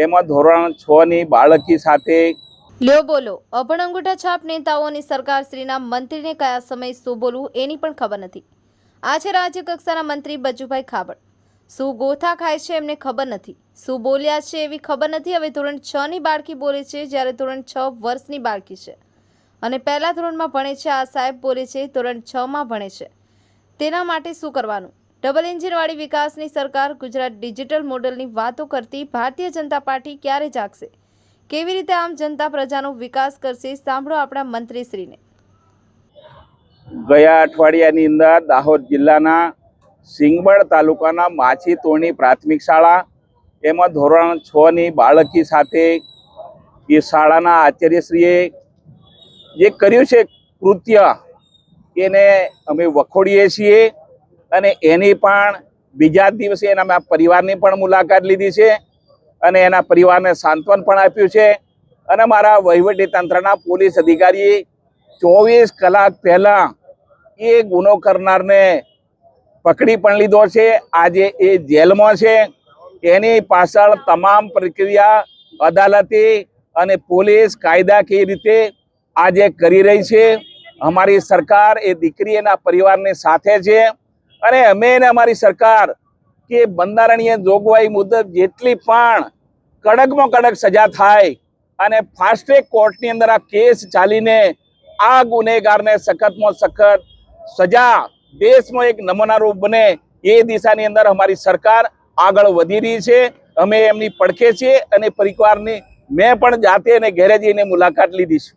એમાં ધોરણ છ ની બાળકી સાથે લ્યો બોલો. અભણ અંગૂઠા છાપ નેતાઓની સરકારશ્રીના મંત્રીને કયા સમયે શું બોલવું એની પણ ખબર નથી. આ છે રાજ્ય કક્ષાના મંત્રી બચુભાઈ ખાબડ. શું ગોથા ખાય છે એમને ખબર નથી. શું બોલ્યા છે એવી ખબર નથી. હવે ધોરણ છ ની બાળકી બોલે છે જ્યારે ધોરણ છ વર્ષની બાળકી છે. અને પહેલા ધોરણમાં ભણે છે. આ સાહેબ બોલે છે ધોરણ છ માં ભણે છે. તેના માટે શું કરવાનું? ડબલ એન્જિનવાળી વિકાસની સરકાર ગુજરાત ડિજિટલ મોડલની વાતો કરતી ભારતીય જનતા પાર્ટી ક્યારે જાગશે? કેવી રીતે આમ જનતા પ્રજાનો વિકાસ કરશે? સાંભળો આપણા મંત્રીશ્રીને. ગયા અઠવાડિયાની અંદર દાહોદ જિલ્લાના સિંગબળ તાલુકાના માછી તોરણી પ્રાથમિક શાળા એમાં ધોરણ છ ની બાળકી સાથે એ શાળાના આચાર્યશ્રીએ જે કર્યું છે કૃત્ય, એને અમે વખોડીએ છીએ. અને એની પણ બીજા દિવસે એના પરિવારની પણ મુલાકાત લીધી છે અને એના પરિવારને સાંત્વન પણ આપ્યું છે. અને મારા વહીવટી તંત્રના પોલીસ અધિકારીએ ચોવીસ કલાક પહેલાં એ ગુનો કરનારને પકડી પણ લીધો છે. આજે એ જેલમાં છે. એની પાછળ તમામ પ્રક્રિયા અદાલતી અને પોલીસ કાયદાકીય રીતે આજે કરી રહી છે. અમારી સરકાર એ દીકરી એના પરિવારની સાથે છે. અને અમે ને અમારી સરકાર કે બંધારણીય જોગવાઈ મુજબ જેટલી પણ કડકમાં કડક સજા થાય અને ફાસ્ટ ટ્રેક કોર્ટની અંદર આ કેસ ચાલીને આ ગુનેગારને સખતમાં સખત સજા દેશમાં એક નમૂનારૂપ બને એ દિશાની અંદર અમારી સરકાર આગળ વધી રહી છે. અમે એમની પડખે છીએ અને પરિવારની મેં પણ જાતે અને ઘેરે જઈને મુલાકાત લીધી છે.